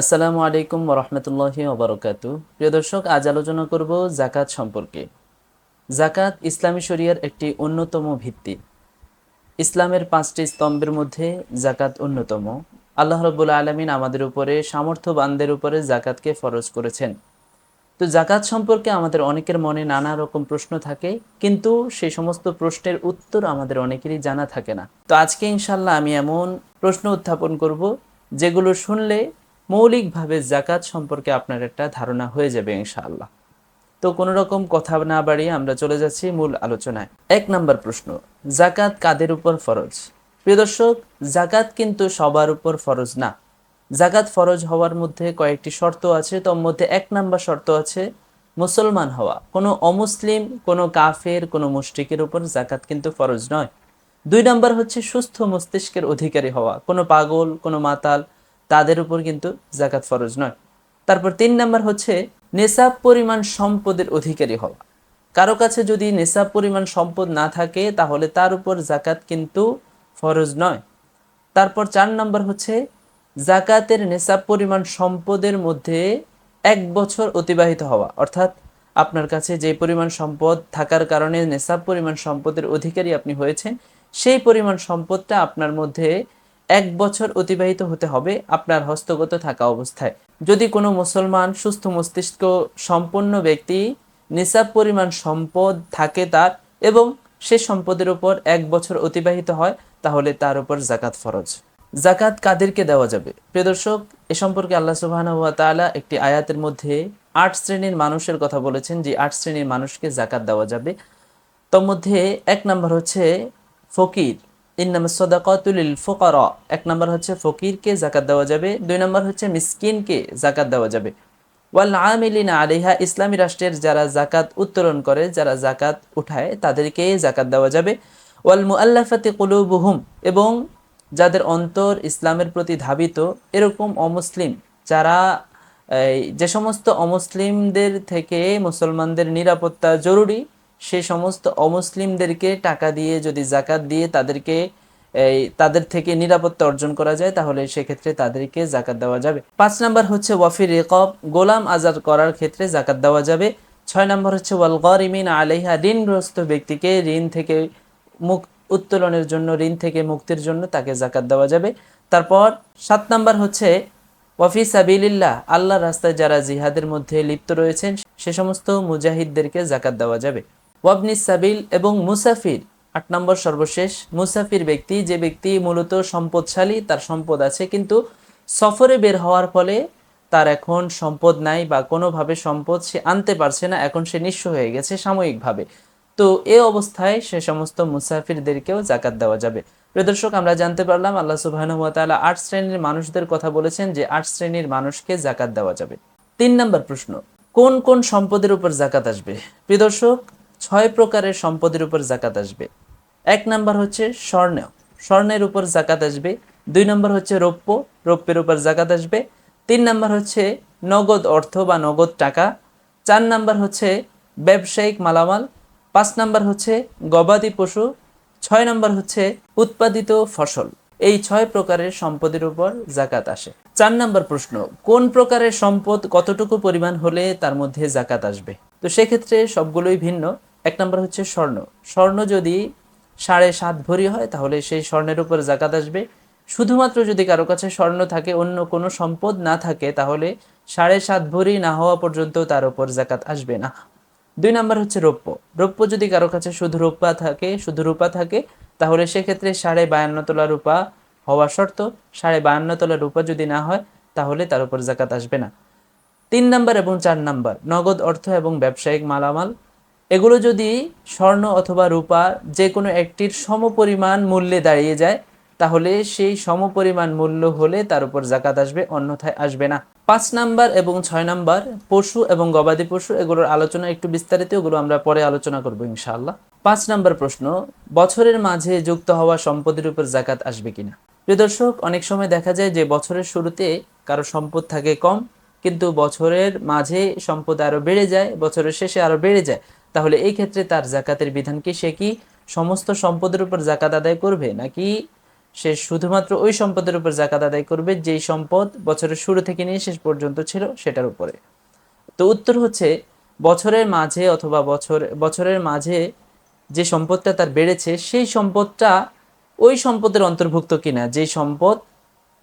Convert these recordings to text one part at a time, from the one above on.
আসসালামু আলাইকুম রহমতুল্লাহি ওবরকাতু প্রিয় দর্শক, আজ আলোচনা করব জাকাত সম্পর্কে। জাকাত ইসলামী শরিয়ার একটি অন্যতম ভিত্তি। ইসলামের পাঁচটি স্তম্ভের মধ্যে জাকাত অন্যতম। আল্লাহ রব্বুল আলমিন আমাদের উপরে, সামর্থ্যবানদের উপরে জাকাতকে ফরজ করেছেন। তো জাকাত সম্পর্কে আমাদের অনেকের মনে নানা রকম প্রশ্ন থাকে, কিন্তু সেই সমস্ত প্রশ্নের উত্তর আমাদের অনেকেরই জানা থাকে না। তো আজকে ইনশাল্লাহ আমি এমন প্রশ্ন উত্থাপন করব, যেগুলো শুনলে মৌলিকভাবে জাকাত সম্পর্কে আপনার একটা ধারণা হয়ে যাবে, ইনশাআল্লাহ। তো কোনো রকম কথা না বাড়িয়ে আমরা চলে যাচ্ছি মূল আলোচনায়। এক নম্বর প্রশ্ন জাকাত কাদের উপর ফরজ? প্রিয় দর্শক জাকাত কিন্তু সবার উপর ফরজ না। জাকাত ফরজ হওয়ার মধ্যে কয়েকটি শর্ত আছে তোর মধ্যে এক নাম্বার শর্ত আছে, মুসলমান হওয়া। কোনো অমুসলিম, কোনো কাফের, কোনো মুশরিকের উপর জাকাত কিন্তু ফরজ নয়। দুই নাম্বার হচ্ছে সুস্থ মস্তিষ্কের অধিকারী হওয়া। কোনো পাগল, কোনো মাতাল তাদের উপর কিন্তু জাকাত ফরজ নয়। তারপর তিন নাম্বার হচ্ছে নেশাব পরিমাণ সম্পদের অধিকারী হওয়া। কারও কাছে যদি নেশাব পরিমাণ সম্পদ না থাকে, তাহলে তার উপর জাকাত কিন্তু ফরজ নয়। তারপর চার নাম্বার হচ্ছে জাকাতের নেশাব পরিমাণ সম্পদের মধ্যে এক বছর অতিবাহিত হওয়া। অর্থাৎ আপনার কাছে যে পরিমাণ সম্পদ থাকার কারণে নেশাব পরিমাণ সম্পদের অধিকারী আপনি হয়েছেন, সেই পরিমাণ সম্পদটা আপনার মধ্যে এক বছর অতিবাহিত হতে হবে আপনার হস্তগত থাকা অবস্থায়। যদি কোনো মুসলমান, সুস্থ মস্তিষ্ক সম্পন্ন ব্যক্তি নিসাব পরিমাণ সম্পদ থাকে তার এবং সে সম্পদের উপর এক বছর অতিবাহিত হয়, তাহলে তার উপর জাকাত ফরজ। জাকাত কাদেরকে দেওয়া যাবে? প্রিয় দর্শক, এ সম্পর্কে আল্লাহ সুবাহান ওয়া তাআলা একটি আয়াতের মধ্যে আট শ্রেণির মানুষের কথা বলেছেন, যে আট শ্রেণির মানুষকে জাকাত দেওয়া যাবে। তোর মধ্যে এক নম্বর হচ্ছে ফকির। ইন্নাম সদাকাতুল ফোকারা। এক নম্বর হচ্ছে ফকিরকে জাকাত দেওয়া যাবে। দুই নম্বর হচ্ছে মিসকিনকে জাকাত দেওয়া যাবে। ওয়াল আমিলিনা আলিহা ইসলামী রাষ্ট্রের যারা জাকাত উত্তোলন করে, যারা জাকাত উঠায়, তাদেরকে জাকাত দেওয়া যাবে। ওয়াল মুআল্লাফাতি কুলুবুহুম, এবং যাদের অন্তর ইসলামের প্রতি ধাবিত, এরকম অমুসলিম, যারা যে সমস্ত অমুসলিমদের থেকে মুসলমানদের নিরাপত্তা জরুরি সে সমস্ত অমুসলিমদেরকে টাকা দিয়ে যদি জাকাত দিয়ে তাদেরকে, এই, তাদের থেকে নিরাপত্তা অর্জন করা যায়, তাহলে সেক্ষেত্রে তাদেরকে জাকাত দেওয়া যাবে। পাঁচ নাম্বার হচ্ছে ওয়াফি রেকব, গোলাম আজাদ করার ক্ষেত্রে জাকাত দেওয়া যাবে। ছয় নম্বর হচ্ছে ওয়াল গরিমিন আলাইহা, ঋণগ্রস্ত ব্যক্তিকে ঋণ থেকে মুখ উত্তোলনের জন্য, ঋণ থেকে মুক্তির জন্য তাকে জাকাত দেওয়া যাবে। তারপর সাত নাম্বার হচ্ছে ওয়াফি সাবিলিল্লাহ আল্লাহ রাস্তায় যারা জিহাদের মধ্যে লিপ্ত রয়েছেন, সে সমস্ত মুজাহিদদেরকে জাকাত দেওয়া যাবে। ওয়াবনি সাবিল এবং মুসাফির। আট নম্বর সর্বশেষ, মুসাফির ব্যক্তি, যে ব্যক্তি মূলত সম্পদশালী, তার সম্পদ আছে, কিন্তু সফরে বের হওয়ার ফলে তার এখন সম্পদ নাই বা কোনোভাবে সম্পদ সে আনতে পারছে না, এখন সে নিঃস্ব হয়ে গেছে সাময়িকভাবে। তো এ অবস্থায় সে সমস্ত মুসাফিরদেরকেও জাকাত দেওয়া যাবে। প্রিয় দর্শক, আমরা জানতে পারলাম, আল্লাহ সুবহানাহু ওয়া আট শ্রেণির মানুষদের কথা বলেছেন যে আট শ্রেণির মানুষকে জাকাত দেওয়া যাবে। তিন নম্বর প্রশ্ন, কোন কোন সম্পদের উপর জাকাত আসবে? প্রিয় দর্শক ছয় প্রকারের সম্পদের উপর জাকাত আসবে। এক নাম্বার হচ্ছে স্বর্ণ। স্বর্ণের উপর জাকাত আসবে। দুই নম্বর হচ্ছে রৌপ্য। রৌপ্যের উপর জাকাত আসবে। তিন নাম্বার হচ্ছে নগদ অর্থ বা নগদ টাকা। চার নাম্বার হচ্ছে ব্যবসায়িক মালামাল। পাঁচ নাম্বার হচ্ছে গবাদি পশু। ছয় নম্বর হচ্ছে উৎপাদিত ফসল। এই ছয় প্রকারের সম্পদের উপর জাকাত আসে। চার নম্বর প্রশ্ন, কোন প্রকারের সম্পদ কতটুকু পরিমাণ হলে তার মধ্যে জাকাত আসবে? তো সেক্ষেত্রে সবগুলোই ভিন্ন। এক নম্বর হচ্ছে স্বর্ণ। স্বর্ণ যদি সাড়ে সাত ভরি হয়, তাহলে সেই স্বর্ণের উপর জাকাত আসবে। শুধুমাত্র যদি কারও কাছে স্বর্ণ থাকে, অন্য কোনো সম্পদ না থাকে, তাহলে সাড়ে সাত ভরি না হওয়া পর্যন্ত তার উপর জাকাত আসবে না। দুই নাম্বার হচ্ছে রৌপ্য। রৌপ্য যদি কারও কাছে শুধু রূপা থাকে, শুধু রূপা থাকে, তাহলে সেক্ষেত্রে সাড়ে বায়ান্ন তোলা রূপা হওয়া শর্ত। সাড়ে বায়ান্ন তোলা রূপা যদি না হয়, তাহলে তার উপর জাকাত আসবে না। তিন নাম্বার এবং চার নাম্বার, নগদ অর্থ এবং ব্যবসায়িক মালামাল। এগুলো যদি স্বর্ণ অথবা রূপা যে কোনো একটির সমপরিমাণ মূল্যে দাঁড়িয়ে যায়, তাহলে সেই সমপরিমাণ মূল্য হলে তার উপর জাকাত আসবে, অন্যথায় আসবে না। পাঁচ নাম্বার এবং ছয় নাম্বার, পশু এবং গবাদি পশু, এগুলোর আলোচনা একটু বিস্তারিত এগুলো আমরা পরে আলোচনা করব ইনশাআল্লাহ। পাঁচ নাম্বার প্রশ্ন, বছরের মাঝে যুক্ত হওয়া সম্পদের উপর জাকাত আসবে কিনা? প্রিয় দর্শক, অনেক সময় দেখা যায় যে বছরের শুরুতে কারও সম্পদ থাকে কম, কিন্তু বছরের মাঝে সম্পদ আরও বেড়ে যায়, বছরের শেষে আরও বেড়ে যায়। তাহলে এই ক্ষেত্রে তার জাকাতের বিধান কি? সে কি সমস্ত সম্পদের উপর জাকাত আদায় করবে? নাকি সে শুধুমাত্র ওই সম্পদের উপর জাকাত আদায় করবে যেই সম্পদ বছরের শুরু থেকে নিয়ে শেষ পর্যন্ত ছিল সেটার উপরে? তো উত্তর হচ্ছে বছরের মাঝে অথবা বছর, বছরের মাঝে যে সম্পদটা তার বেড়েছে, সেই সম্পদটা ওই সম্পদের অন্তর্ভুক্ত কিনা? যেই সম্পদ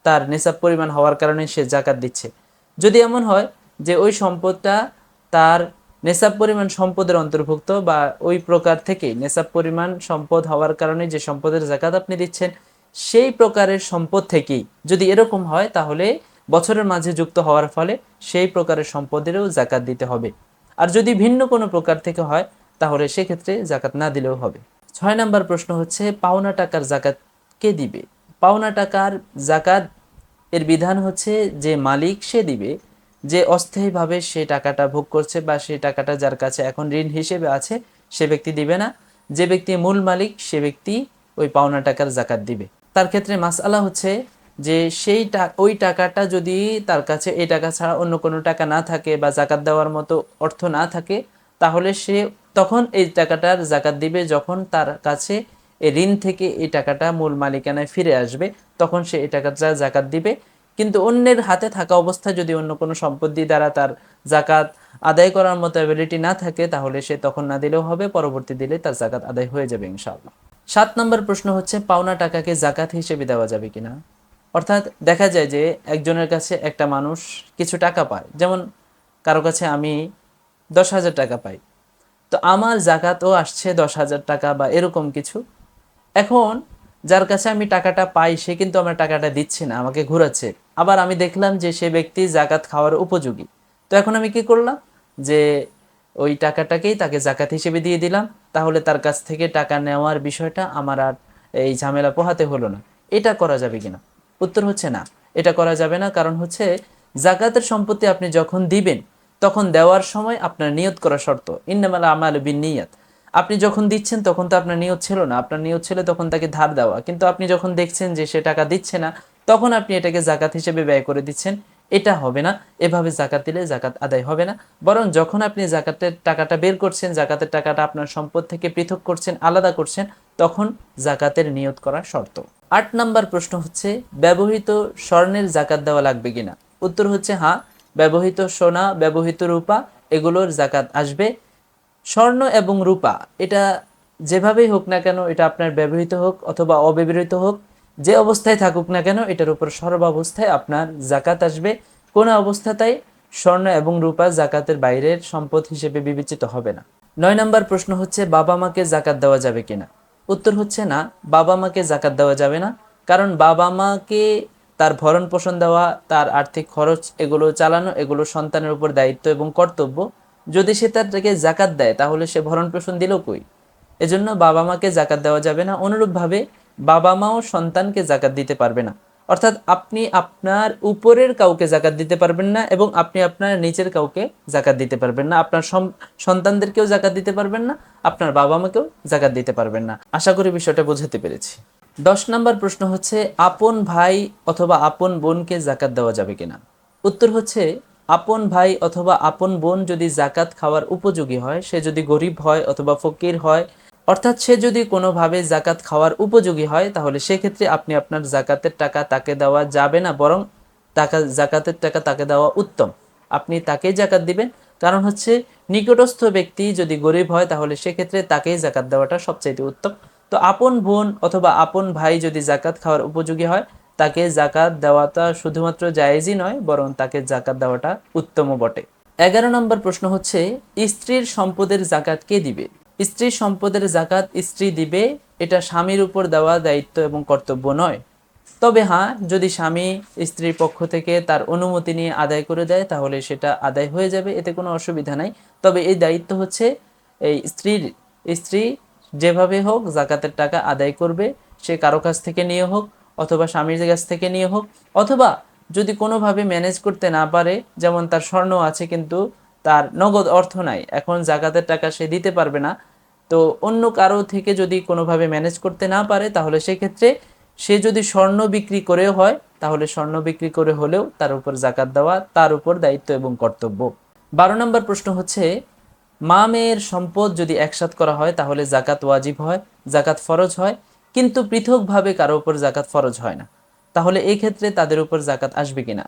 তার নেশাব পরিমাণ হওয়ার কারণে সে জাকাত দিচ্ছে। যদি এমন হয় যে ওই সম্পদটা তার নেশাব পরিমাণ সম্পদের অন্তর্ভুক্ত বা ওই প্রকার থেকে নেশাব পরিমাণ সম্পদ হওয়ার কারণে যে সম্পদের জাকাত আপনি দিচ্ছেন, সেই প্রকারের সম্পদ থেকেই যদি এরকম হয়, তাহলে বছরের মাঝে যুক্ত হওয়ার ফলে সেই প্রকারের সম্পদেরও জাকাত দিতে হবে। আর যদি ভিন্ন কোনো প্রকার থেকে হয়, তাহলে সেক্ষেত্রে জাকাত না দিলেও হবে। ছয় নম্বর প্রশ্ন হচ্ছে, পাওনা টাকার জাকাত কে দিবে? পাওনা টাকার জাকাত এর বিধান হচ্ছে যে মালিক সে দিবে যে অস্থায়ীভাবে সে টাকাটা ভোগ করছে বা সেই টাকাটা যার কাছে এখন ঋণ হিসেবে আছে, সে ব্যক্তি দিবে না। যে ব্যক্তি মূল মালিক, সে ব্যক্তি ওই পাওনা টাকার জাকাত দিবে। তার ক্ষেত্রে মাসআলা হচ্ছে যে সেই ওই টাকাটা যদি তার কাছে এই টাকা ছাড়া অন্য কোনো টাকা না থাকে বা জাকাত দেওয়ার মতো অর্থ না থাকে, তাহলে সে তখন এই টাকাটার জাকাত দিবে। যখন তার কাছে ঋণ থেকে এই টাকাটা মূল মালিকানায় ফিরে আসবে, তখন সে এই টাকাটা জাকাত দিবে। কিন্তু অন্যের হাতে থাকা অবস্থায় যদি অন্য কোনো সম্পত্তি দ্বারা তার জাকাত আদায় করার মতো অ্যাবিলিটি না থাকে, তাহলে সে তখন না দিলেও হবে, পরবর্তী দিলে তার জাকাত আদায় হয়ে যাবে ইনশাআল্লাহ। সাত নম্বর প্রশ্ন হচ্ছে, পাওনা টাকাকে জাকাত হিসেবে দেওয়া যাবে কিনা? অর্থাৎ দেখা যায় যে একজনের কাছে একটা মানুষ কিছু টাকা পায়। যেমন কারও কাছে আমি দশ হাজার টাকা পাই। তো আমার জাকাতও আসছে দশ হাজার টাকা বা এরকম কিছু। এখন যার কাছে আমি টাকাটা পাই, সে কিন্তু আমার টাকাটা দিচ্ছে না, আমাকে ঘোরাচ্ছে। আবার আমি দেখলাম যে সে ব্যক্তি জাকাত খাওয়ার উপযোগী। তো এখন আমি কি করলাম? যে ওই টাকাটাকেই তাকে জাকাত হিসেবে দিয়ে দিলাম। তাহলে তার কাছ থেকে টাকা নেওয়ার বিষয়টা আমার আর এই ঝামেলা পোহাতে হলো না। এটা করা যাবে কিনা? উত্তর হচ্ছে না। এটা করা যাবে না, কারণ হচ্ছে জাকাতের সম্পত্তি আপনি যখন দিবেন, তখন দেওয়ার সময় আপনার নিয়ত করা শর্ত। ইন্নামাল আমাল বিন নিয়াত। আপনি যখন দিচ্ছেন, তখন তো আপনার নিয়ত ছিল না। আপনার নিয়ত ছিল তখন তাকে ধার দেওয়া। কিন্তু আপনি যখন দেখছেন যে সে টাকা দিচ্ছে না, তখন আপনি এটাকে জাকাত হিসেবে ব্যয় করে দিচ্ছেন। এটা হবে না। এভাবে জাকাত দিলে জাকাত আদায় হবে না। বরং যখন আপনি জাকাতের টাকাটা বের করছেন, জাকাতের টাকাটা আপনার সম্পদ থেকে পৃথক করছেন, আলাদা করছেন, তখন জাকাতের নিয়ত করা শর্ত। আট নাম্বার প্রশ্ন হচ্ছে, ব্যবহৃত স্বর্ণের জাকাত দেওয়া লাগবে কিনা? উত্তর হচ্ছে হ্যাঁ ব্যবহৃত সোনা, ব্যবহৃত রূপা, এগুলোর জাকাত আসবে। স্বর্ণ এবং রূপা, এটা যেভাবেই হোক না কেন এটা আপনার ব্যবহৃত হোক অথবা অব্যবহৃত হোক, যে অবস্থায় থাকুক না কেন এটার উপর সর্বাবস্থায় আপনার জাকাত আসবে। কোনো অবস্থাতেই স্বর্ণ এবং রূপা জাকাতের বাইরের সম্পদ হিসেবে বিবেচিত হবে না। নয় নম্বর প্রশ্ন হচ্ছে, বাবা মাকে জাকাত দেওয়া যাবে কিনা? উত্তর হচ্ছে না, বাবা মাকে জাকাত দেওয়া যাবে না। কারণ বাবা মাকে তার ভরণ পোষণ দেওয়া, তার আর্থিক খরচ, এগুলো চালানো, এগুলো সন্তানের উপর দায়িত্ব এবং কর্তব্য যদি সে তাদেরকে জাকাত দেয়, তাহলে সে ভরণ পোষণ দিল কই? এজন্য বাবা মাকে জাকাত দেওয়া যাবে না। অনুরূপভাবে বাবা মাও সন্তানকে জাকাত দিতে পারবে না। অর্থাৎ আপনি আপনার উপরের কাউকে জাকাত দিতে পারবেন না এবং আপনি আপনার নিচের কাউকে জাকাত দিতে পারবেন না। আপনার সন্তানদেরকেও জাকাত দিতে পারবেন না, আপনার বাবা মাকেও জাকাত দিতে পারবেন না। আশা করি বিষয়টা বোঝাতে পেরেছি। দশ নম্বর প্রশ্ন হচ্ছে, আপন ভাই অথবা আপন বোনকে জাকাত দেওয়া যাবে কিনা? উত্তর হচ্ছে আপন ভাই অথবা আপন বোন যদি জাকাত খাওয়ার উপযোগী হয়, সে যদি গরিব হয় অথবা ফকির হয়, অর্থাৎ সে যদি কোনোভাবে জাকাত খাওয়ার উপযোগী হয়, তাহলে সেক্ষেত্রে আপনি আপনার জাকাতের টাকা তাকে দেওয়া যাবে না, বরং টাকা, জাকাতের টাকা তাকে দেওয়া উত্তম। আপনি তাকেই জাকাত দিবেন। কারণ হচ্ছে, নিকটস্থ ব্যক্তি যদি গরিব হয়, তাহলে সেক্ষেত্রে তাকেই জাকাত দেওয়াটা সবচাইতে উত্তম। তো আপন বোন অথবা আপন ভাই যদি জাকাত খাওয়ার উপযোগী হয় তাকে জাকাত দেওয়াটা শুধুমাত্র জায়েজই নয়, বরং তাকে জাকাত দেওয়াটা উত্তম বটে। এগারো নম্বর প্রশ্ন হচ্ছে, স্ত্রীর সম্পদের জাকাত কে দিবে? স্ত্রীর সম্পদের জাকাত স্ত্রী দিবে, এটা স্বামীর উপর দেওয়া দায়িত্ব এবং কর্তব্য নয়। তবে হ্যাঁ যদি স্বামী স্ত্রীর পক্ষ থেকে তার অনুমতি নিয়ে আদায় করে দেয়, তাহলে সেটা আদায় হয়ে যাবে, এতে কোনো অসুবিধা নাই। তবে এই দায়িত্ব হচ্ছে, এই স্ত্রীর, স্ত্রী যেভাবে হোক জাকাতের টাকা আদায় করবে, সে কারও কাছ থেকে নিয়ে হোক অথবা স্বামীর কাছ থেকে নিয়ে হোক, অথবা যদি কোনোভাবে ম্যানেজ করতে না পারে, যেমন তার স্বর্ণ আছে কিন্তু তার নগদ অর্থ নাই, এখন জাকাতের টাকা সে দিতে পারবে না, তো অন্য কারও থেকে যদি কোনোভাবে ম্যানেজ করতে না পারে, তাহলে সেক্ষেত্রে সে যদি স্বর্ণ বিক্রি করেও হয়, তাহলে স্বর্ণ বিক্রি করে হলেও তার উপর জাকাত দেওয়া তার উপর দায়িত্ব এবং কর্তব্য। বারো নম্বর প্রশ্ন হচ্ছে, মা মেয়ের সম্পদ যদি একসাথ করা হয়, তাহলে জাকাত ওয়াজিব হয়, জাকাত ফরজ হয় কিন্তু পৃথকভাবে কারও উপর জাকাত ফরজ হয় না। তাহলে এই ক্ষেত্রে তাদের উপর জাকাত আসবে কিনা?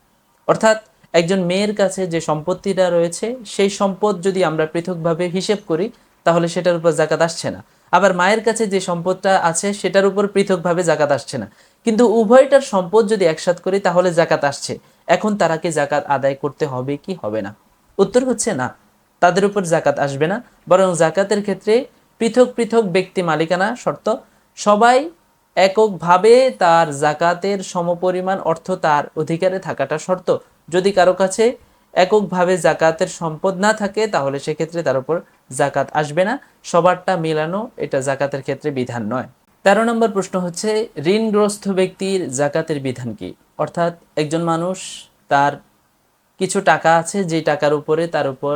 অর্থাৎ একজন মেয়ের কাছে যে সম্পত্তিটা রয়েছে, সেই সম্পদ যদি আমরা পৃথকভাবে হিসেব করি, তাহলে সেটার উপর জাকাত আসছে না। আবার মায়ের কাছে যে সম্পদটা আছে, সেটার উপর পৃথকভাবে জাকাত আসছে না। কিন্তু উভয়টার সম্পদ যদি একসাথ করি, তাহলে জাকাত আসছে। এখন তারা কি জাকাত আদায় করতে হবে কি হবে না? উত্তর হচ্ছে না। তাদের উপর জাকাত আসবে না, বরং জাকাতের ক্ষেত্রে পৃথক পৃথক ব্যক্তি মালিকানা শর্ত সবাই এককভাবে তার জাকাতের সমপরিমাণ অর্থ তার অধিকারে থাকাটা শর্ত। যদি কারও কাছে এককভাবে জাকাতের সম্পদ না থাকে, তাহলে সেক্ষেত্রে তার উপর জাকাত আসবে না। সবারটা মিলানো এটা জাকাতের ক্ষেত্রে বিধান নয়। তেরো নম্বর প্রশ্ন হচ্ছে, ঋণগ্রস্ত ব্যক্তির জাকাতের বিধান কি? অর্থাৎ একজন মানুষ তার কিছু টাকা আছে, যে টাকার উপরে তার উপর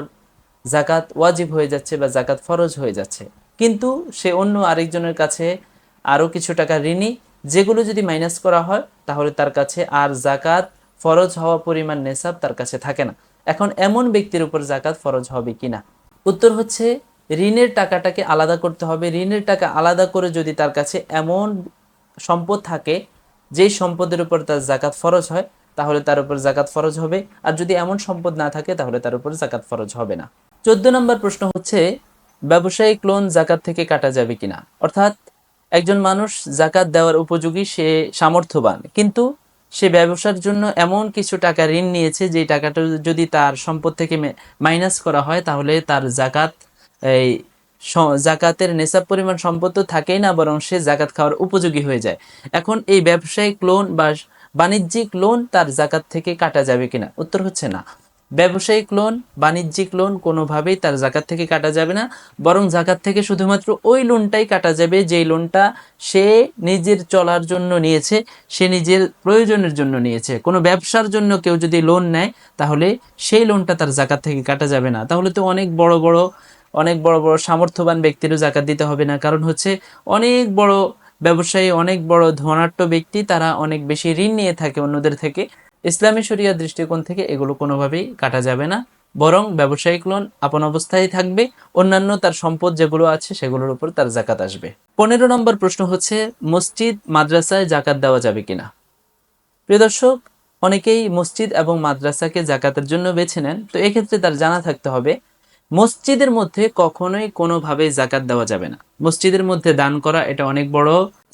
জাকাত ওয়াজিব হয়ে যাচ্ছে বা জাকাত ফরজ হয়ে যাচ্ছে। কিন্তু সে অন্য আরেকজনের কাছে আরও কিছু টাকা ঋণী, যেগুলো যদি মাইনাস করা হয়, তাহলে তার কাছে আর জাকাত ফরজ হওয়া পরিমাণ নেশাব তার কাছে থাকে না। এখন এমন ব্যক্তির উপর জাকাত ফরজ হবে কিনা? উত্তর হচ্ছে, ঋণের টাকাটাকে আলাদা করতে হবে। ঋণের টাকা আলাদা করে যদি তার কাছে এমন সম্পদ থাকে, যেই সম্পদের উপর তার জাকাত ফরজ হয়, তাহলে তার উপর জাকাত ফরজ হবে। আর যদি এমন সম্পদ না থাকে, তাহলে তার উপর জাকাত ফরজ হবে না। চোদ্দ নম্বর প্রশ্ন হচ্ছে, ব্যবসায়িক লোন জাকাত থেকে কাটা যাবে কিনা? অর্থাৎ একজন মানুষ জাকাত দেওয়ার উপযোগী, সে সামর্থ্যবান। কিন্তু সে ব্যবসার জন্য এমন কিছু টাকা ঋণ নিয়েছে, যে টাকাটা যদি তার সম্পদ থেকে মাইনাস করা হয়, তাহলে তার জাকাত এই জাকাতের নেশাব পরিমাণ সম্পদ তো থাকেই না, বরং সে জাকাত খাওয়ার উপযোগী হয়ে যায়। এখন এই ব্যবসায়িক লোন বা বাণিজ্যিক লোন তার জাকাত থেকে কাটা যাবে কিনা? উত্তর হচ্ছে না। ব্যবসায়িক লোন বাণিজ্যিক লোন কোনোভাবেই তার জাকাত থেকে কাটা যাবে না, বরং জাকাত থেকে শুধুমাত্র ওই লোনটাই কাটা যাবে যেই লোনটা সে নিজের চলার জন্য নিয়েছে, সে নিজের প্রয়োজনের জন্য নিয়েছে। কোনো ব্যবসার জন্য কেউ যদি লোন নেয়, তাহলে সেই লোনটা তার জাকাত থেকে কাটা যাবে না। তাহলে তো অনেক বড় বড়, অনেক বড় বড় সামর্থ্যবান ব্যক্তিরও জাকাত দিতে হবে না। কারণ হচ্ছে অনেক বড় ব্যবসায়ী, অনেক বড় ধনাঢ্য ব্যক্তি, তারা অনেক বেশি ঋণ নিয়ে থাকে অন্যদের থেকে। ইসলামী শরিয়া দৃষ্টিকোণ থেকে এগুলো কোনোভাবেই কাটা যাবে না। বরং ব্যবসায়িক লোন আপন অবস্থায় থাকবে, অন্যান্য তার সম্পদ যেগুলো আছে সেগুলোর উপর তার জাকাত আসবে। পনেরো নম্বর প্রশ্ন হচ্ছে, মসজিদ, মাদ্রাসায় জাকাত দেওয়া যাবে কিনা? প্রিয় দর্শক, অনেকেই মসজিদ এবং মাদ্রাসাকে জাকাতের জন্য বেছে নেন, তো এক্ষেত্রে তার জানা থাকতে হবে, মসজিদের মধ্যে কখনোই কোনোভাবে জাকাত দেওয়া যাবে না। মসজিদের মধ্যে দান করা এটা অনেক বড়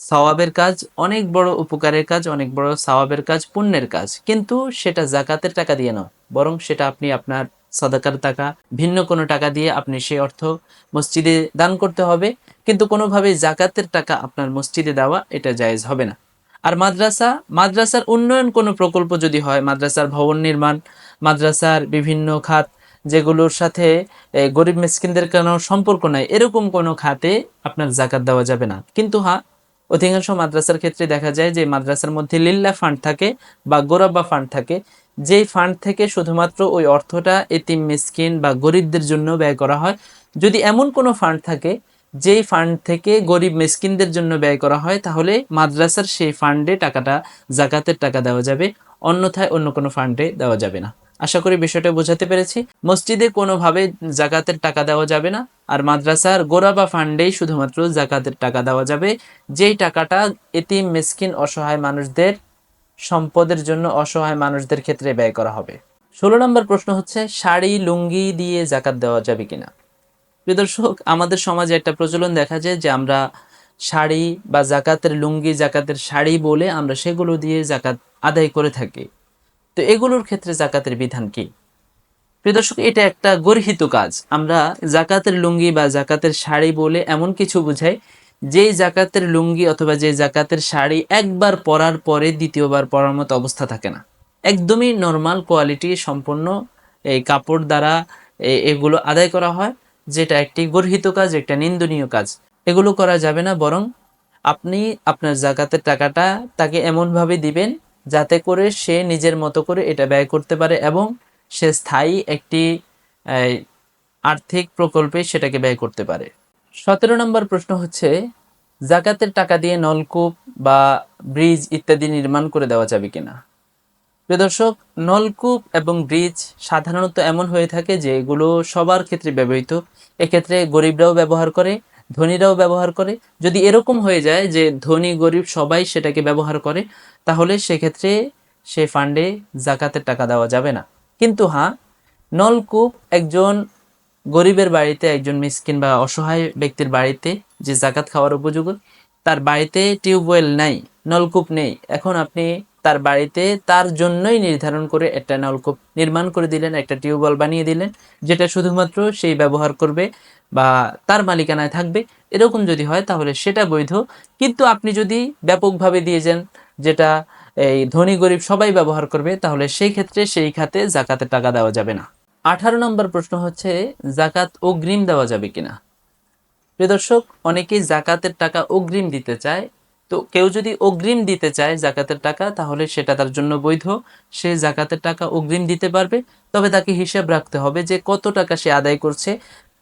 সওয়াবের কাজ অনেক বড় উপকারের কাজ, অনেক বড় সওয়াবের কাজ, পুণ্যের কাজ। কিন্তু সেটা জাকাতের টাকা দিয়ে নয়, বরং সেটা আপনি আপনার সদাকার টাকা, ভিন্ন কোনো টাকা দিয়ে আপনি সেই অর্থ মসজিদে দান করতে হবে। কিন্তু কোনোভাবে জাকাতের টাকা আপনার মসজিদে দেওয়া এটা জায়েজ হবে না। আর মাদ্রাসা, মাদ্রাসার উন্নয়ন কোনো প্রকল্প যদি হয়, মাদ্রাসার ভবন নির্মাণ, মাদ্রাসার বিভিন্ন খাত যেগুলোর সাথে গরিব মিসকিনদের কোনো সম্পর্ক নাই, এরকম কোনো খাতে আপনার জাকাত দেওয়া যাবে না। কিন্তু হ্যাঁ অধিকাংশ মাদ্রাসার ক্ষেত্রে দেখা যায় যে মাদ্রাসার মধ্যে লিল্লা ফান্ড থাকে বা গোরাব্বা ফান্ড থাকে। যেই ফান্ড থেকে শুধুমাত্র ওই অর্থটা এতিম, মিসকিন বা গরিবদের জন্য ব্যয় করা হয়। যদি এমন কোনো ফান্ড থাকে, যেই ফান্ড থেকে গরিব, মিসকিনদের জন্য ব্যয় করা হয়, তাহলে মাদ্রাসার সেই ফান্ডে টাকাটা, জাকাতের টাকা দেওয়া যাবে। অন্যথায় অন্য কোনো ফান্ডে দেওয়া যাবে না। আশা করি বিষয়টা বোঝাতে পেরেছি। মসজিদে কোনোভাবে জাকাতের টাকা দেওয়া যাবে না, আর মাদ্রাসার গোড়া বা ফান্ডেই শুধুমাত্র জাকাতের টাকা দেওয়া যাবে। যেই টাকাটা এতিম, মিসকিন, অসহায় মানুষদের, সম্পদের জন্য অসহায় মানুষদের ক্ষেত্রে ব্যয় করা হবে। ষোলো নম্বর প্রশ্ন হচ্ছে, শাড়ি, লুঙ্গি দিয়ে জাকাত দেওয়া যাবে কিনা? প্রিয় দর্শক, আমাদের সমাজে একটা প্রচলন দেখা যায় যে আমরা শাড়ি বা জাকাতের, লুঙ্গি জাকাতের শাড়ি বলে আমরা সেগুলো দিয়ে জাকাত আদায় করে থাকি। তো এগুলোর ক্ষেত্রে জাকাতের বিধান কি? প্রিয় দর্শক, এটা একটা গর্হিত কাজ। আমরা জাকাতের লুঙ্গি বা জাকাতের শাড়ি বলে এমন কিছু বুঝাই, যেই জাকাতের লুঙ্গি অথবা যে জাকাতের শাড়ি একবার পরার পরে দ্বিতীয়বার পরার মতো অবস্থা থাকে না। একদমই নর্মাল কোয়ালিটি সম্পন্ন এই কাপড় দ্বারা এগুলো আদায় করা হয়, যেটা একটি গর্হিত কাজ, একটা নিন্দনীয় কাজ। এগুলো করা যাবে না, বরং আপনি আপনার জাকাতের টাকাটা তাকে এমনভাবে দিবেন যাতে করে সে নিজের মতো করে এটা ব্যয় করতে পারে এবং সে স্থায়ী একটি আর্থিক প্রকল্পে সেটাকে ব্যয় করতে পারে। সতেরো নম্বর প্রশ্ন হচ্ছে, জাকাতের টাকা দিয়ে নলকূপ বা ব্রিজ ইত্যাদি নির্মাণ করে দেওয়া যাবে কিনা? প্রিয় দর্শক, নলকূপ এবং ব্রিজ সাধারণত এমন হয়ে থাকে যে এগুলো সবার ক্ষেত্রে ব্যবহৃত। এক্ষেত্রে গরিবরাও ব্যবহার করে ধনীরাও ব্যবহার করে। যদি এরকম হয়ে যায় যে ধনী, গরিব সবাই সেটাকে ব্যবহার করে, তাহলে সেক্ষেত্রে সে ফান্ডে জাকাতের টাকা দেওয়া যাবে না। কিন্তু হ্যাঁ নলকূপ একজন গরিবের বাড়িতে, একজন মিসকিন বা অসহায় ব্যক্তির বাড়িতে যে জাকাত খাওয়ার উপযোগী, তার বাড়িতে টিউবওয়েল নাই, নলকূপ নেই। এখন আপনি তার বাড়িতে তার জন্যই নির্ধারণ করে একটা নলকূপ নির্মাণ করে দিলেন, একটা টিউবওয়েল বানিয়ে দিলেন, যেটা শুধুমাত্র সেই ব্যবহার করবে বা তার মালিকানায় থাকবে। এরকম যদি হয় তাহলে সেটা বৈধ। কিন্তু আপনি যদি ব্যাপকভাবে দিয়ে যান, যেটা এই ধনী গরিব সবাই ব্যবহার করবে, তাহলে সেই ক্ষেত্রে সেই খাতে জাকাতের টাকা দেওয়া যাবে না। আঠারো নম্বর প্রশ্ন হচ্ছে, জাকাত অগ্রিম দেওয়া যাবে কিনা? প্রিয় দর্শক, অনেকেই জাকাতের টাকা অগ্রিম দিতে চায় তো কেউ যদি অগ্রিম দিতে চায় জাকাতের টাকা, তাহলে সেটা তার জন্য বৈধ। সে জাকাতের টাকা অগ্রিম দিতে পারবে, তবে তাকে হিসাব রাখতে হবে যে কত টাকা সে আদায় করছে।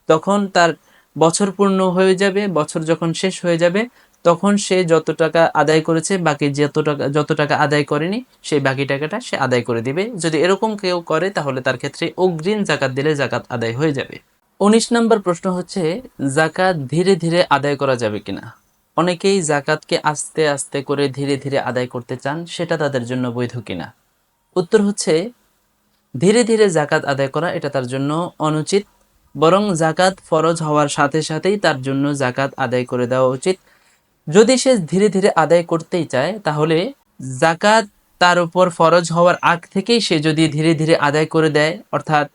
তখন তার বছর পূর্ণ হয়ে যাবে, বছর যখন শেষ হয়ে যাবে, তখন সে যত টাকা আদায় করেছে, বাকি যত টাকা যত টাকা আদায় করেনি, সেই বাকি টাকাটা সে আদায় করে দিবে। যদি এরকম কেউ করে, তাহলে তার ক্ষেত্রে অগ্রিম জাকাত দিলে জাকাত আদায় হয়ে যাবে। উনিশ নম্বর প্রশ্ন হচ্ছে, জাকাত ধীরে ধীরে আদায় করা যাবে কিনা? অনেকেই জাকাতকে আস্তে আস্তে করে ধীরে ধীরে আদায় করতে চান, সেটা তাদের জন্য বৈধ কিনা? উত্তর হচ্ছে, ধীরে ধীরে জাকাত আদায় করা এটা তার জন্য অনুচিত, বরং জাকাত ফরজ হওয়ার সাথে সাথেই তার জন্য জাকাত আদায় করে দেওয়া উচিত। যদি সে ধীরে ধীরে আদায় করতেই চায়, তাহলে জাকাত তার উপর ফরজ হওয়ার আগ থেকেই সে যদি ধীরে ধীরে আদায় করে দেয়, অর্থাৎ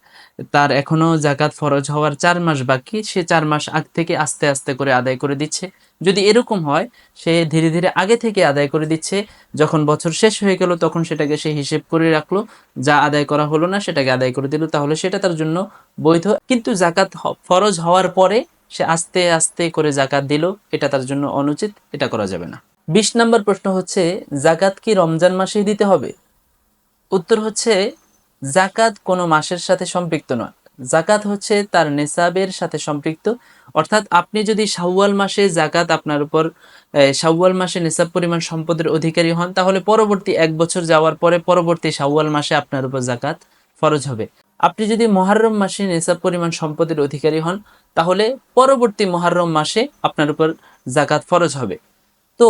তার এখনও জাকাত ফরজ হওয়ার চার মাস বাকি, সে চার মাস আগ থেকে আস্তে আস্তে করে আদায় করে দিচ্ছে। যদি এরকম হয়, সে ধীরে ধীরে আগে থেকে আদায় করে দিচ্ছে। যখন বছর শেষ হয়ে গেল, তখন সেটাকে সে হিসেব করে রাখল। যা আদায় করা হলো না, সেটাকে আদায় করে দিল। তাহলে সেটা তার জন্য বৈধ। কিন্তু জাকাত ফরজ হওয়ার পরে সে আস্তে আস্তে করে জাকাত দিল। এটা তার জন্য অনুচিত। এটা করা যাবে না। বিশ নম্বর প্রশ্ন হচ্ছে জাকাত কি রমজান মাসেই দিতে হবে? উত্তর হচ্ছে জাকাত কোনো মাসের সাথে সম্পৃক্ত নয়। জাকাত হচ্ছে তার নেসাবের সাথে সম্পৃক্ত। অর্থাৎ আপনি যদি শাওয়াল মাসে জাকাত আপনার উপর শাওয়াল মাসে নেসাব পরিমাণ সম্পদের অধিকারী হন, তাহলে পরবর্তী এক বছর যাওয়ার পরে পরবর্তী শাওয়াল মাসে আপনার উপর জাকাত ফরজ হবে। আপনি যদি মহারম মাসে নেসাব পরিমাণ সম্পদের অধিকারী হন, তাহলে পরবর্তী মহারম মাসে আপনার উপর জাকাত ফরজ হবে। তো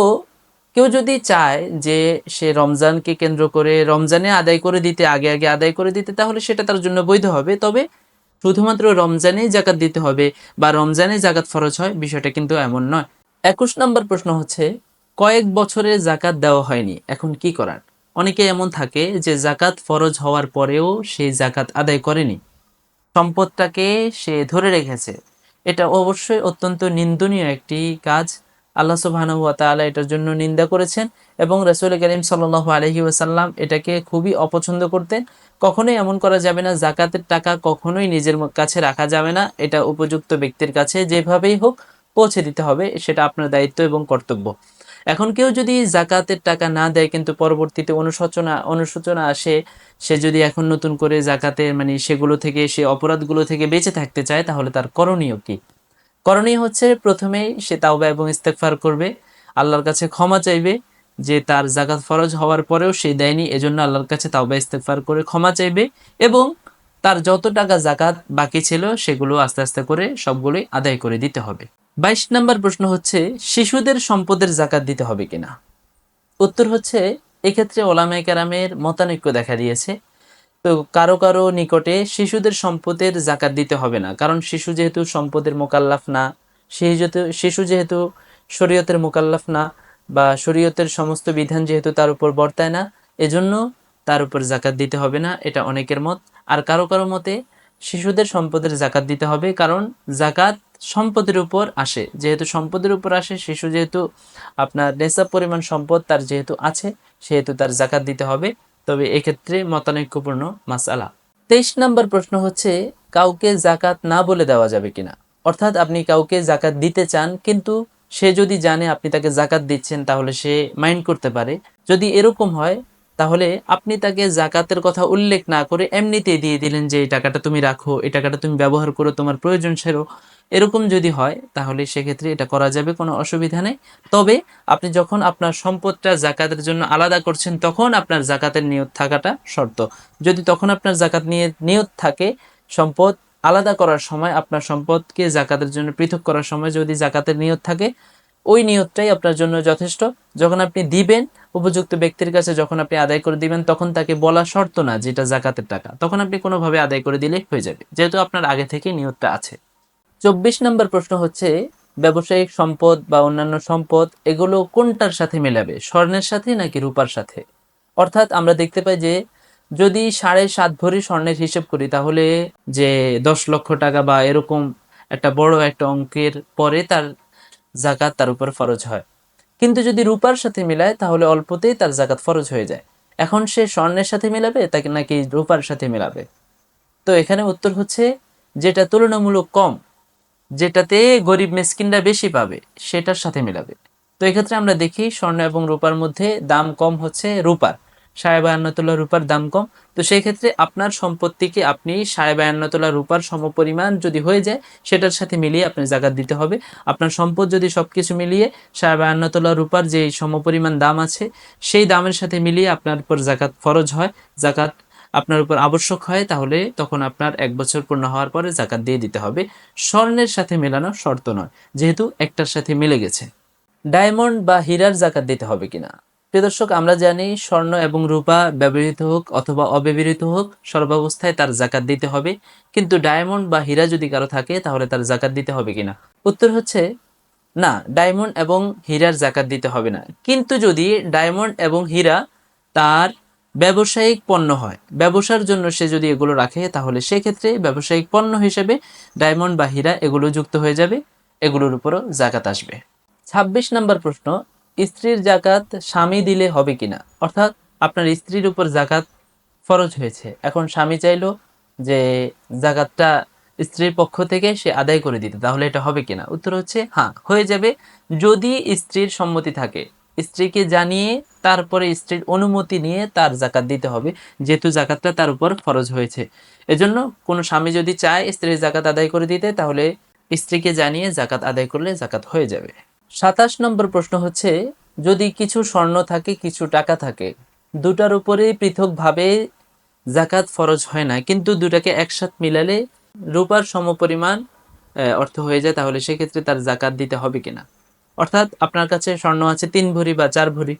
কেউ যদি চায় যে সে রমজানকে কেন্দ্র করে রমজানে আদায় করে দিতে, আগে আগে আদায় করে দিতে, তাহলে সেটা তার জন্য বৈধ হবে। তবে শুধুমাত্র রমজানেই জাকাত দিতে হবে বা রমজানে জাকাত ফরজ হয়, বিষয়টা কিন্তু এমন নয়। একুশ নম্বর প্রশ্ন হচ্ছে, কয়েক বছরে জাকাত দেওয়া হয়নি, এখন কি করার? অনেকে এমন থাকে যে জাকাত ফরজ হওয়ার পরেও সে জাকাত আদায় করেনি। সম্পদটাকে সে ধরে রেখেছে। এটা অবশ্যই অত্যন্ত নিন্দনীয় একটি কাজ। আল্লাহ সুবহানাহু ওয়া তাআলা এটার জন্য নিন্দা করেছেন এবং রাসূল করিম সাল্লাল্লাহু আলাইহি ওয়াসাল্লাম এটাকে খুবই অপছন্দ করতেন। কখনোই এমন করা যাবে না জাকাতের টাকা কখনোই নিজের কাছে রাখা যাবে না। এটা উপযুক্ত ব্যক্তির কাছে যেভাবেই হোক পৌঁছে দিতে হবে, সেটা আপনার দায়িত্ব এবং কর্তব্য। এখন কেউ যদি জাকাতের টাকা না দেয়, কিন্তু পরবর্তীতে অনুশোচনা অনুশোচনা আসে, সে যদি এখন নতুন করে জাকাতের মানে সেগুলো থেকে, সে অপরাধগুলো থেকে বেঁচে থাকতে চায়, তাহলে তার করণীয় কি? করণীয় হচ্ছে প্রথমেই সে তাওবা এবং ইস্তেগফার করবে, আল্লাহর কাছে ক্ষমা চাইবে, যে তার জাকাত ফরজ হওয়ার পরেও সে দেয়নি, এজন্য আল্লাহর কাছে তাওবা ইস্তেগফার করে ক্ষমা চাইবে এবং তার যত টাকা জাকাত বাকি ছিল সেগুলো আস্তে আস্তে করে সবগুলোই আদায় করে দিতে হবে। বাইশ নম্বর প্রশ্ন হচ্ছে, শিশুদের সম্পদের জাকাত দিতে হবে কিনা? উত্তর হচ্ছে, এক্ষেত্রে ওলামায়ে কেরামের মতানৈক্য দেখা দিয়েছে। তো কারও কারও নিকটে শিশুদের সম্পদের জাকাত দিতে হবে না। কারণ শিশু যেহেতু সম্পদের মোকাল্লাফ না, সেই যেহেতু, শিশু যেহেতু শরীয়তের মোকাল্লাফ না বা শরীয়তের সমস্ত বিধান যেহেতু তার উপর বর্তায় না, এজন্য তার উপর জাকাত দিতে হবে না, এটা অনেকের মত। আর কারও কারও মতে শিশুদের সম্পদের জাকাত দিতে হবে, কারণ জাকাত সম্পদের উপর আসে। যেহেতু সম্পদের উপর আসে, শিশু যেহেতু আপনার নেশাব পরিমাণ সম্পদ তার যেহেতু আছে, সেহেতু তার জাকাত দিতে হবে। তবে এক্ষেত্রে মতানৈক্যপূর্ণ মাসালা। তেইশ নম্বর প্রশ্ন হচ্ছে, কাউকে জাকাত না বলে দেওয়া যাবে কিনা? অর্থাৎ আপনি কাউকে জাকাত দিতে চান, কিন্তু সে যদি জানে আপনি তাকে জাকাত দিচ্ছেন, তাহলে সে মাইন্ড করতে পারে। যদি এরকম হয় তাহলে আপনি তাকে জাকাতের কথা উল্লেখ না করে এমনিতেই দিয়ে দিলেন যে, এই টাকাটা তুমি রাখো, এই টাকাটা তুমি ব্যবহার করো, তোমার প্রয়োজন সেরো এরকম যদি হয়, তাহলে সেক্ষেত্রে এটা করা যাবে, কোনো অসুবিধা নেই। তবে আপনি যখন আপনার সম্পদটা জাকাতের জন্য আলাদা করছেন, তখন আপনার জাকাতের নিয়ত থাকাটা শর্ত। যদি তখন আপনার জাকাত নিয়ে, নিয়ত থাকে, সম্পদ আলাদা করার সময়, আপনার সম্পদকে জাকাতের জন্য পৃথক করার সময় যদি জাকাতের নিয়ত থাকে, ওই নিয়তটাই আপনার জন্য যথেষ্ট। যখন আপনি দিবেন উপযুক্ত ব্যক্তির কাছে যখন আপনি আদায় করে দিবেন, তখন তাকে বলা শর্ত না যেটা জাকাতের টাকা। তখন আপনি কোনোভাবে আদায় করে দিলে হয়ে যাবে, যেহেতু আপনার আগে থেকে নিয়তটা আছে। চব্বিশ নম্বর প্রশ্ন হচ্ছে, ব্যবসায়িক সম্পদ বা অন্যান্য সম্পদ, এগুলো কোনটার সাথে মেলাবে? স্বর্ণের সাথে নাকি রূপার সাথে? অর্থাৎ আমরা দেখতে পাই যে, যদি সাড়ে সাত ভরি স্বর্ণের হিসেব করি, তাহলে যে দশ লক্ষ টাকা বা এরকম একটা বড় একটা অঙ্কের পরে তার জাকাত তার উপর ফরজ হয়। কিন্তু যদি রূপার সাথে মিলায়, তাহলে অল্পতেই তার জাকাত ফরজ হয়ে যায়। এখন সে স্বর্ণের সাথে মেলাবে, তাকে নাকি রূপার সাথে মেলাবে? তো এখানে উত্তর হচ্ছে, যেটা তুলনামূলক কম, যেটাতে গরিব মেসকিনরা বেশি পাবে, সেটার সাথে মেলাবে। তো এক্ষেত্রে আমরা দেখি, স্বর্ণ এবং রূপার মধ্যে দাম কম হচ্ছে রূপার। সাড়ে বায়ান্ন তোলা রূপার দাম কম। তো সেই ক্ষেত্রে আপনার সম্পত্তিকে আপনি সাড়ে বায়ান্ন তোলা রূপার সমপরিমাণ যদি হয়ে যায়, সেটার সাথে মিলিয়ে আপনি জাকাত দিতে হবে। আপনার সম্পদ যদি সব কিছু মিলিয়ে সাড়ে বায়ান্ন তোলা রূপার যে সমপরিমাণ দাম আছে, সেই দামের সাথে মিলিয়ে আপনার উপর জাকাত ফরজ হয়। জাকাত আপনার উপর আবশ্যক হয়, তাহলে তখন আপনার এক বছর পূর্ণ হওয়ার পরে জাকাত দিয়ে দিতে হবে। স্বর্ণের সাথে মেলানো শর্ত নয়, যেহেতু একটার সাথে মিলে গেছে। ডায়মন্ড বা হীরার জাকাত দিতে হবে কিনা? প্রিয় দর্শক, আমরা জানি স্বর্ণ এবং রূপা ব্যবহৃত হোক অথবা অব্যবহৃত হোক, সর্বাবস্থায় তার জাকাত দিতে হবে। কিন্তু ডায়মন্ড বা হীরা যদি কারও থাকে, তাহলে তার জাকাত দিতে হবে কিনা? উত্তর হচ্ছে, না, ডায়মন্ড এবং হীরার জাকাত দিতে হবে না। কিন্তু যদি ডায়মন্ড এবং হীরা তার ব্যবসায়িক পণ্য হয়, ব্যবসার জন্য সে যদি এগুলো রাখে, তাহলে সেক্ষেত্রে ব্যবসায়িক পণ্য হিসেবে ডায়মন্ড বা হীরা এগুলো যুক্ত হয়ে যাবে, এগুলোর উপরও জাকাত আসবে। ছাব্বিশ নম্বর প্রশ্ন স্ত্রীর জাকাত স্বামী দিলে হবে কিনা? অর্থাৎ আপনার স্ত্রীর উপর জাকাত ফরজ হয়েছে। এখন স্বামী চাইলো যে জাকাতটা স্ত্রীর পক্ষ থেকে সে আদায় করে দিতে, তাহলে এটা হবে কিনা? উত্তর হচ্ছে হ্যাঁ হয়ে যাবে। যদি স্ত্রীর সম্মতি থাকে, স্ত্রীকে জানিয়ে তারপরে স্ত্রীর অনুমতি নিয়ে তার জাকাত দিতে হবে, যেহেতু জাকাতটা তার উপর ফরজ হয়েছে। এজন্য কোনো স্বামী যদি চায় স্ত্রীর জাকাত আদায় করে দিতে, তাহলে স্ত্রীকে জানিয়ে জাকাত আদায় করলে জাকাত হয়ে যাবে। সাতাশ নম্বর প্রশ্ন হচ্ছে, যদি কিছু স্বর্ণ থাকে, কিছু টাকা থাকে, দুটার উপরেই পৃথকভাবে জাকাত ফরজ হয় না, কিন্তু দুটাকে একসাথ মিলালে রূপার সমপরিমাণ অর্থ হয়ে যায়, তাহলে সেক্ষেত্রে তার জাকাত দিতে হবে কিনা? অর্থাৎ আপনার কাছে স্বর্ণ আছে, তিন ভরি বা চার ভরি,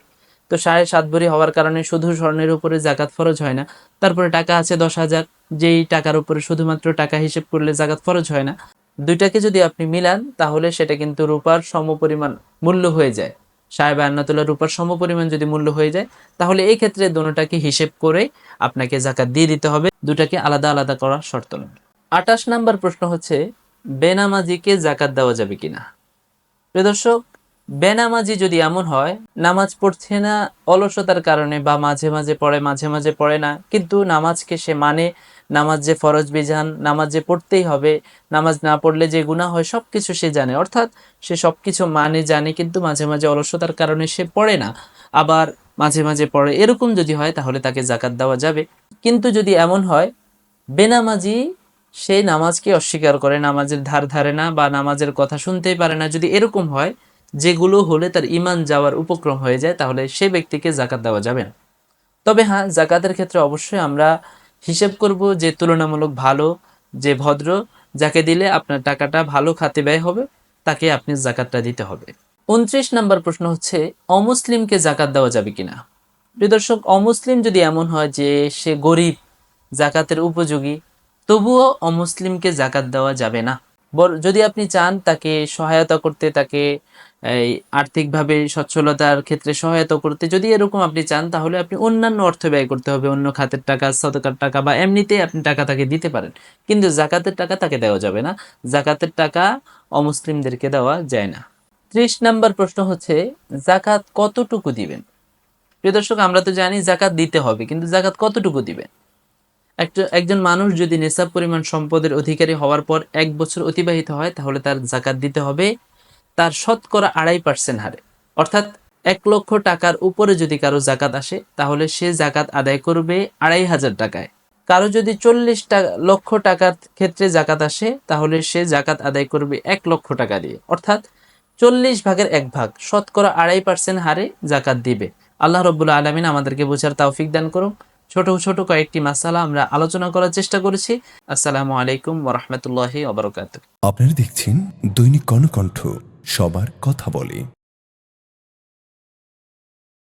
তো সাড়ে সাত ভরি হওয়ার কারণে শুধু স্বর্ণের উপরে জাকাত ফরজ হয় না, তারপরে টাকা আছে দশ হাজার, যেই টাকার উপরে শুধুমাত্র টাকা হিসেব করলে জাকাত ফরজ হয় না দুইটাকে যদি আপনি মিলান, তাহলে সেটা কিন্তু রূপার সমপরিমাণ মূল্য হয়ে যায়। সাহেব আন্নাতুল্লাহ রূপার সমপরিমাণ যদি মূল্য হয়ে যায়, তাহলে এই ক্ষেত্রে দুটাকে হিসেব করে আপনাকে জাকাত দিয়ে দিতে হবে। দুটাকে আলাদা আলাদা করা শর্ত নয় আঠাশ নাম্বার প্রশ্ন হচ্ছে, বেনামাজিকে জাকাত দেওয়া যাবে কিনা? প্রিয় দর্শক বেনামাজি যদি এমন হয়, নামাজ পড়ছে না অলসতার কারণে বা মাঝে মাঝে পড়ে, মাঝে মাঝে পড়ে না, কিন্তু নামাজকে সে মানে নামাজ যে ফরজ বিধান, নামাজ যে পড়তেই হবে, নামাজ না পড়লে যে গুণা হয় সব কিছু সে জানে। অর্থাৎ সে সব কিছু মানে জানে, কিন্তু মাঝে মাঝে অলসতার কারণে সে পড়ে না। আবার মাঝে মাঝে পড়ে, এরকম যদি হয়, তাহলে তাকে জাকাত দেওয়া যাবে। কিন্তু যদি এমন হয়, বেনামাজি সে নামাজকে অস্বীকার করে, নামাজের ধার ধারে না বা নামাজের কথা শুনতেই পারে না। যদি এরকম হয় যেগুলো হলে তার ইমান যাওয়ার উপক্রম হয়ে যায়, তাহলে সে ব্যক্তিকে জাকাত দেওয়া যাবে না। তবে হ্যাঁ জাকাতের ক্ষেত্রে অবশ্যই আমরা হিসেব করব যে তুলনামূলক ভালো, যে ভদ্র, যাকে দিলে আপনার টাকাটা ভালো খাতে ব্যয় হবে, তাকে আপনি জাকাতটা দিতে হবে। উনত্রিশ নম্বর প্রশ্ন হচ্ছে, অমুসলিমকে জাকাত দেওয়া যাবে কিনা? দর্শক, অমুসলিম যদি এমন হয় যে সে গরিব জাকাতের উপযোগী, তবুও অমুসলিমকে জাকাত দেওয়া যাবে না। যদি আপনি চান তাকে সহায়তা করতে, তাকে এই আর্থিকভাবে সচ্ছলতার ক্ষেত্রে সহায়তা করতে যদি এরকম আপনি চান, তাহলে আপনি অন্যান্য অর্থ ব্যয় করতে হবে। অন্য খাতের টাকা সদকার টাকা বা এমনিতেই আপনি টাকা তাকে দিতে পারেন। কিন্তু জাকাতের টাকা তাকে দেওয়া যাবে না। জাকাতের টাকা অমুসলিমদেরকে দেওয়া যায় না। ত্রিশ নাম্বার প্রশ্ন হচ্ছে, জাকাত কতটুকু দিবেন? প্রিয় দর্শক, আমরা তো জানি জাকাত দিতে হবে, কিন্তু জাকাত কতটুকু দিবেন? একটা, একজন মানুষ যদি নেশাব পরিমাণ সম্পদের অধিকারী হওয়ার পর এক বছর অতিবাহিত হয়, তাহলে তার জাকাত দিতে হবে তার শতকরা আড়াই পার্সেন্ট হারে। অর্থাৎ এক লক্ষ টাকার উপরে যদি কারও জাকাত আসে, তাহলে সে জাকাত আদায় করবে আড়াই হাজার টাকায়। কারও যদি চল্লিশ লক্ষ টাকার ক্ষেত্রে জাকাত আসে, তাহলে সে জাকাত আদায় করবে এক লক্ষ টাকা দিয়ে। অর্থাৎ চল্লিশ ভাগের এক ভাগ, শতকরা আড়াই পার্সেন্ট হারে জাকাত দিবে। আল্লাহ রব্বুল আলমিন আমাদেরকে বোঝার তৌফিক দান করুন। ছোট ছোট কয়েকটি মাসালা আমরা আলোচনা করার চেষ্টা করেছি। আসসালামু আলাইকুম ওরহমতুল্লাহি আপনারা দেখছেন দৈনিক কর্ণকণ্ঠ। সবার কথা বলে।